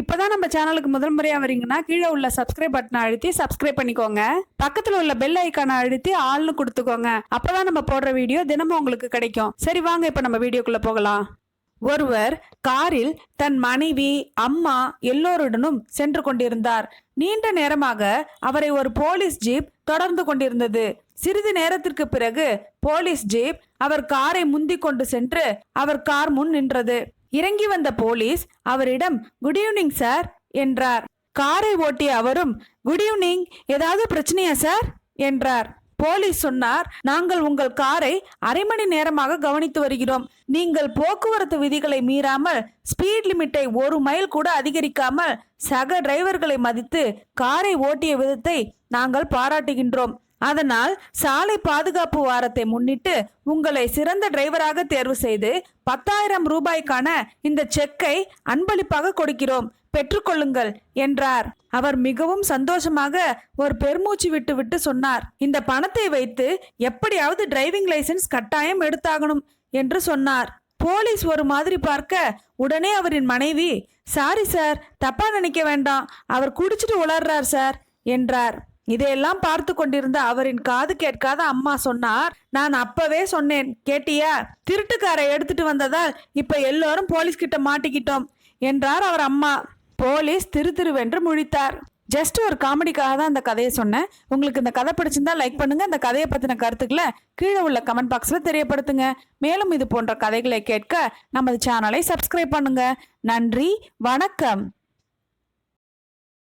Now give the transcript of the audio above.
இப்போதான் நம்ம சேனலுக்கு முதல் முறையாக வரீங்கன்னா கீழே உள்ள சப்ஸ்கிரைப் பட்டனை அழுத்தி சப்ஸ்கிரைப் பண்ணிக்கோங்க. பக்கத்தில் உள்ள பெல் ஐக்கானை அழுத்தி ஆள்னு கொடுத்துக்கோங்க. அப்போதான் நம்ம போடுற வீடியோ தினமும் உங்களுக்கு கிடைக்கும். சரி வாங்க இப்போ நம்ம வீடியோக்குள்ளே போகலாம். ஒருவர் காரில் தன் மனைவி அம்மா எல்லோருடனும் சென்று கொண்டிருந்தார். நீண்ட நேரமாக அவரை ஒரு போலீஸ் ஜீப் தொடர்ந்து கொண்டிருந்தது. சிறிது நேரத்திற்கு பிறகு போலீஸ் ஜீப் அவர் காரை முந்திக் கொண்டு சென்று அவர் கார் முன் நின்றது. இறங்கி வந்த போலீஸ் அவரிடம் குட் ஈவினிங் சார் என்றார். காரை ஓட்டிய அவரும் குட் ஈவினிங் ஏதாவது பிரச்சனையா சார் என்றார். போலீஸ் சொன்னார் நாங்கள் உங்கள் காரை அரை மணி நேரமாக கவனித்து வருகிறோம். நீங்கள் போக்குவரத்து விதிகளை மீறாமல் ஸ்பீட் லிமிட்டை ஒரு மைல் கூட அதிகரிக்காமல் சக டிரைவர்களை மதித்து காரை ஓட்டிய விதத்தை நாங்கள் பாராட்டுகின்றோம். அதனால் சாலை பாதுகாப்பு வாரத்தை முன்னிட்டு உங்களை சிறந்த டிரைவராக தேர்வு செய்து பத்தாயிரம் ரூபாய்க்கான இந்த செக்கை அன்பளிப்பாக கொடுக்கிறோம். பெற்றுக்கொள்ளுங்கள் என்றார். அவர் மிகவும் சந்தோஷமாக ஒரு பெருமூச்சு விட்டு விட்டு சொன்னார். இந்த பணத்தை வைத்து எப்படியாவது டிரைவிங் லைசன்ஸ் கட்டாயம் எடுத்தாகணும் என்று சொன்னார். போலீஸ் ஒரு மாதிரி பார்க்க உடனே அவரின் மனைவி சாரி சார் தப்பா நினைக்க வேண்டாம். அவர் குடிச்சிட்டு உளர்றார் சார் என்றார். இதையெல்லாம் பார்த்து கொண்டிருந்த அவரின் காது கேட்காத அம்மா சொன்னார் நான் அப்பவே சொன்னேன் கேட்டியா? திருட்டுக்காரை எடுத்துட்டு வந்ததால் இப்ப எல்லோரும் போலீஸ் கிட்ட மாட்டிக்கிட்டோம் என்றார் அவர் அம்மா. போலீஸ் திரு திருவென்று முழித்தார். ஜஸ்ட் ஒரு காமெடிக்காக தான் அந்த கதையை சொன்னேன். உங்களுக்கு இந்த கதை பிடிச்சிருந்தா லைக் பண்ணுங்க. இந்த கதையை பத்தின கருத்துக்களை கீழே உள்ள கமெண்ட் பாக்ஸ்ல தெரியப்படுத்துங்க. மேலும் இது போன்ற கதைகளை கேட்க நமது சேனலை சப்ஸ்கிரைப் பண்ணுங்க. நன்றி. வணக்கம்.